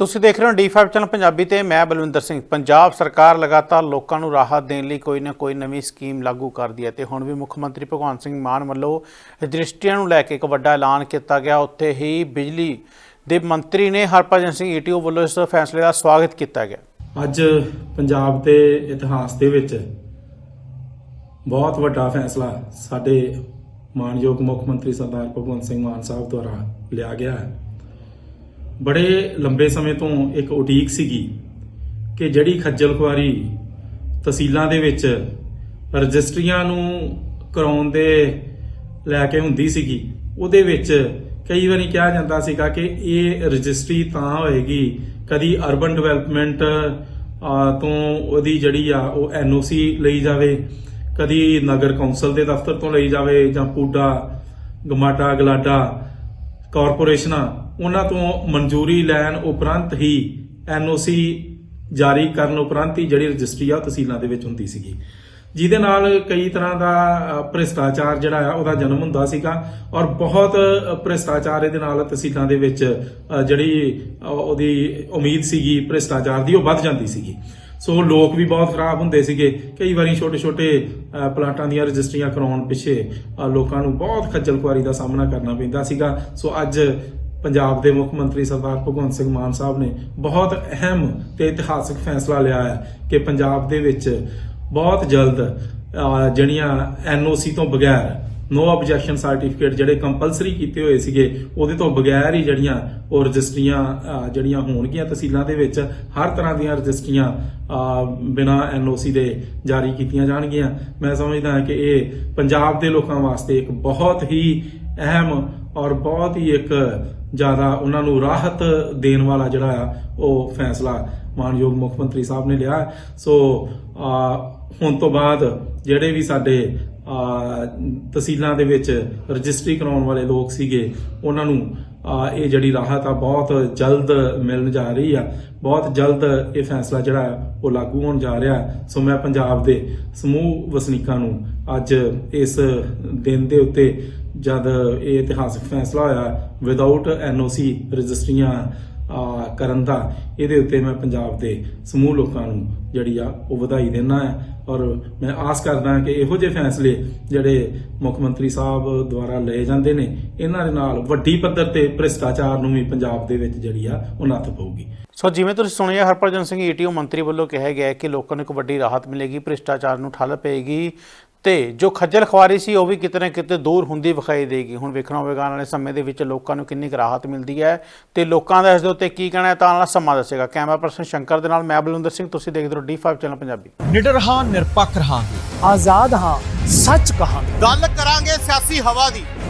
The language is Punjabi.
ਤੁਸੀਂ ਦੇਖ ਰਹੇ ਹੋ ਡੀ5 ਚੈਨਲ ਪੰਜਾਬੀ ਤੇ ਮੈਂ ਬਲਵਿੰਦਰ ਸਿੰਘ। ਪੰਜਾਬ ਸਰਕਾਰ ਲਗਾਤਾਰ ਲੋਕਾਂ ਨੂੰ ਰਾਹਤ ਦੇਣ ਲਈ ਕੋਈ ਨਾ ਕੋਈ ਨਵੀਂ ਸਕੀਮ ਲਾਗੂ ਕਰਦੀ ਹੈ ਤੇ ਹੁਣ ਵੀ ਮੁੱਖ ਮੰਤਰੀ ਭਗਵੰਤ ਸਿੰਘ ਮਾਨ ਵੱਲੋਂ ਰਜਿਸਟਰੀਆਂ ਨੂੰ ਲੈ ਕੇ ਇੱਕ ਵੱਡਾ ਐਲਾਨ ਕੀਤਾ ਗਿਆ। ਉੱਥੇ ਹੀ ਬਿਜਲੀ ਦੇ ਮੰਤਰੀ ਨੇ ਹਰਭਜਨ ਸਿੰਘ ਈਟੀਓ ਵੱਲੋਂ ਇਸ ਫੈਸਲੇ ਦਾ ਸਵਾਗਤ ਕੀਤਾ ਗਿਆ। ਅੱਜ ਪੰਜਾਬ ਦੇ ਇਤਿਹਾਸ ਦੇ ਵਿੱਚ ਬਹੁਤ ਵੱਡਾ ਫੈਸਲਾ ਸਾਡੇ ਮਾਨਯੋਗ ਮੁੱਖ ਮੰਤਰੀ ਸਰਦਾਰ ਭਗਵੰਤ ਸਿੰਘ ਮਾਨ ਸਾਹਿਬ ਦੁਆਰਾ ਲਿਆ ਗਿਆ ਹੈ। ਬੜੇ ਲੰਬੇ ਸਮੇਂ ਤੋਂ ਇੱਕ ਉਡੀਕ ਸੀਗੀ ਕਿ ਜਿਹੜੀ ਖੱਜਲ ਖੁਆਰੀ ਤਹਿਸੀਲਾਂ ਦੇ ਵਿੱਚ ਰਜਿਸਟਰੀਆਂ ਨੂੰ ਕਰਾਉਣ ਦੇ ਲੈ ਕੇ ਹੁੰਦੀ ਸੀਗੀ, ਉਹਦੇ ਵਿੱਚ ਕਈ ਵਾਰੀ ਕਿਹਾ ਜਾਂਦਾ ਸੀਗਾ ਕਿ ਇਹ ਰਜਿਸਟਰੀ ਤਾਂ ਹੋਏਗੀ ਕਦੀ ਅਰਬਨ ਡਿਵੈਲਪਮੈਂਟ ਤੋਂ ਉਹਦੀ ਜਿਹੜੀ ਆ ਉਹ ਐਨਓਸੀ ਲਈ ਜਾਵੇ, ਕਦੀ ਨਗਰ ਕੌਂਸਲ ਦੇ ਦਫ਼ਤਰ ਤੋਂ ਲਈ ਜਾਵੇ ਜਾਂ ਪੂਡਾ ਗਮਾਡਾ ਗਲਾਡਾ ਕਾਰਪੋਰੇਸ਼ਨਾਂ, ਉਹਨਾਂ ਤੋਂ ਮਨਜ਼ੂਰੀ ਲੈਣ ਉਪਰੰਤ ਹੀ ਐਨਓਸੀ ਜਾਰੀ ਕਰਨ ਉਪਰੰਤ ਹੀ ਜਿਹੜੀ ਰਜਿਸਟਰੀ ਆ ਉਹ ਤਹਿਸੀਲਾਂ ਦੇ ਵਿੱਚ ਹੁੰਦੀ ਸੀਗੀ। ਜਿਹਦੇ ਨਾਲ ਕਈ ਤਰ੍ਹਾਂ ਦਾ ਭ੍ਰਿਸ਼ਟਾਚਾਰ ਜਿਹੜਾ ਆ, ਉਹਦਾ ਜਨਮ ਹੁੰਦਾ ਸੀਗਾ ਔਰ ਬਹੁਤ ਭ੍ਰਿਸ਼ਟਾਚਾਰ ਇਹਦੇ ਨਾਲ ਤਹਿਸੀਲਾਂ ਦੇ ਵਿੱਚ ਜਿਹੜੀ ਉਹਦੀ ਉਮੀਦ ਸੀਗੀ, ਭ੍ਰਿਸ਼ਟਾਚਾਰ ਦੀ ਉਹ ਵੱਧ ਜਾਂਦੀ ਸੀਗੀ। ਸੋ ਲੋਕ ਵੀ ਬਹੁਤ ਖਰਾਬ ਹੁੰਦੇ ਸੀਗੇ। ਕਈ ਵਾਰੀ ਛੋਟੇ ਛੋਟੇ ਪਲਾਟਾਂ ਦੀਆਂ ਰਜਿਸਟਰੀਆਂ ਕਰਾਉਣ ਪਿੱਛੇ ਲੋਕਾਂ ਨੂੰ ਬਹੁਤ ਖੱਜਲ ਖੁਆਰੀ ਦਾ ਸਾਹਮਣਾ ਕਰਨਾ ਪੈਂਦਾ ਸੀਗਾ। ਸੋ ਅੱਜ ਪੰਜਾਬ ਦੇ ਮੁੱਖ ਮੰਤਰੀ ਸਰਦਾਰ ਭਗਵੰਤ ਸਿੰਘ ਮਾਨ ਸਾਹਿਬ ਨੇ ਬਹੁਤ ਅਹਿਮ ਤੇ ਇਤਿਹਾਸਕ ਫੈਸਲਾ ਲਿਆ ਹੈ ਕਿ ਪੰਜਾਬ ਦੇ ਵਿੱਚ ਬਹੁਤ ਜਲਦ ਅ, ਜਿਹੜੀਆਂ ਐਨਓਸੀ ਤੋਂ ਬਗੈਰ ਨੋ ਆਬਜੈਕਸ਼ਨ ਸਰਟੀਫਿਕੇਟ ਜਿਹੜੇ ਕੰਪਲਸਰੀ ਕੀਤੇ ਹੋਏ ਸੀਗੇ, ਉਹਦੇ ਤੋਂ ਬਗੈਰ ਹੀ ਜਿਹੜੀਆਂ ਉਹ ਰਜਿਸਟਰੀਆਂ ਜਿਹੜੀਆਂ ਹੋਣਗੀਆਂ ਤਹਿਸੀਲਾਂ ਦੇ ਵਿੱਚ, ਹਰ ਤਰ੍ਹਾਂ ਦੀਆਂ ਰਜਿਸਟਰੀਆਂ ਬਿਨਾ ਐਨਓਸੀ ਦੇ ਜਾਰੀ ਕੀਤੀਆਂ ਜਾਣਗੀਆਂ। ਮੈਂ ਸਮਝਦਾ ਹਾਂ ਕਿ ਇਹ ਪੰਜਾਬ ਦੇ ਲੋਕਾਂ ਵਾਸਤੇ ਇੱਕ ਬਹੁਤ ਹੀ ਅਹਿਮ ਔਰ ਬਹੁਤ ਹੀ ਇੱਕ ਜ਼ਿਆਦਾ ਉਹਨਾਂ ਨੂੰ ਰਾਹਤ ਦੇਣ ਵਾਲਾ ਜਿਹੜਾ ਆ, ਉਹ ਫੈਸਲਾ ਮਾਨਯੋਗ ਮੁੱਖ ਮੰਤਰੀ ਸਾਹਿਬ ਨੇ ਲਿਆ। ਸੋ ਹੁਣ ਤੋਂ ਬਾਅਦ ਜਿਹੜੇ ਵੀ ਸਾਡੇ ਤਹਿਸੀਲਾਂ ਦੇ ਵਿੱਚ ਰਜਿਸਟਰੀ ਕਰਾਉਣ ਵਾਲੇ ਲੋਕ ਸੀਗੇ, ਉਹਨਾਂ ਨੂੰ ਇਹ ਜਿਹੜੀ ਰਾਹਤ ਆ, ਬਹੁਤ ਜਲਦ ਮਿਲਣ ਜਾ ਰਹੀ ਆ। ਬਹੁਤ ਜਲਦ ਇਹ ਫੈਸਲਾ ਜਿਹੜਾ ਉਹ ਲਾਗੂ ਹੋਣ ਜਾ ਰਿਹਾ ਸੋ ਮੈਂ ਪੰਜਾਬ ਦੇ ਸਮੂਹ ਵਸਨੀਕਾਂ ਨੂੰ ਅੱਜ ਇਸ ਦਿਨ ਦੇ ਉੱਤੇ ਜਦ ਇਹ ਇਤਿਹਾਸਕ ਫੈਸਲਾ ਹੋਇਆ ਵਿਦਆਊਟ ਐਨਓਸੀ ਰਜਿਸਟਰੀਆਂ ਕਰਨ ਦਾ। ਇਹਦੇ ਉੱਤੇ ਮੈਂ ਪੰਜਾਬ ਦੇ ਸਮੂਹ ਲੋਕਾਂ ਨੂੰ ਜਿਹੜੀ ਆ ਉਹ ਵਧਾਈ ਦੇਣਾ ਹੈ ਔਰ ਮੈਂ ਆਸ ਕਰਦਾ ਕਿ ਇਹੋ ਜਿਹੇ ਫੈਸਲੇ ਜਿਹੜੇ ਮੁੱਖ ਮੰਤਰੀ ਸਾਹਿਬ ਦੁਆਰਾ ਲਏ ਜਾਂਦੇ ਨੇ, ਇਹਨਾਂ ਦੇ ਨਾਲ ਵੱਡੀ ਪੱਧਰ ਤੇ ਭ੍ਰਿਸ਼ਟਾਚਾਰ ਨੂੰ ਵੀ ਪੰਜਾਬ ਦੇ ਵਿੱਚ ਜਿਹੜੀ ਆ ਉਹ ਨੱਥ ਪਊਗੀ। ਸੋ ਜਿਵੇਂ ਤੁਸੀਂ ਸੁਣਿਆ, ਹਰਭਜਨ ਸਿੰਘ ਈਟੀਓ ਮੰਤਰੀ ਵੱਲੋਂ ਕਿਹਾ ਗਿਆ ਕਿ ਲੋਕਾਂ ਨੂੰ ਇੱਕ ਵੱਡੀ ਰਾਹਤ ਮਿਲੇਗੀ, ਭ੍ਰਿਸ਼ਟਾਚਾਰ ਨੂੰ ਠੱਲ ਪਏਗੀ। ਤੇ ਜੋ ਖੱਜਲ ਖੁਆਰੀ ਸੀ ਉਹ ਵੀ ਕਿਤੇ ਨਾ ਕਿਤੇ ਦੂਰ ਹੁੰਦੀ ਵਿਖਾਈ ਦੇਗੀ। ਹੁਣ ਵੇਖਣਾ ਹੋਵੇਗਾ ਆਉਣ ਵਾਲੇ ਸਮੇਂ ਦੇ ਵਿੱਚ ਲੋਕਾਂ ਨੂੰ ਕਿੰਨੀ ਕੁ ਰਾਹਤ ਮਿਲਦੀ ਹੈ ਤੇ ਲੋਕਾਂ ਦਾ ਇਸ ਦੇ ਉੱਤੇ ਕੀ ਕਹਿਣਾ ਹੈ ਤਾਂ ਆਉਣ ਵਾਲਾ ਸਮਾਂ ਦੱਸੇਗਾ। ਕੈਮਰਾ ਪਰਸਨ ਸ਼ੰਕਰ ਦੇ ਨਾਲ ਮੈਂ ਬਲਵਿੰਦਰ ਸਿੰਘ ਤੁਸੀਂ ਦੇਖਦੇ ਰਹੋ ਡੀ5 ਚੈਨਲ ਪੰਜਾਬੀ। ਨਿਡਰ ਹਾਂ ਨਿਰਪੱਖ ਰਹਾਂਗੇ। ਆਜ਼ਾਦ ਹਾਂ ਸੱਚ ਕਹਾਂਗੇ। ਗੱਲ ਕਰਾਂਗੇ ਸਿਆਸੀ ਹਵਾ ਦੀ।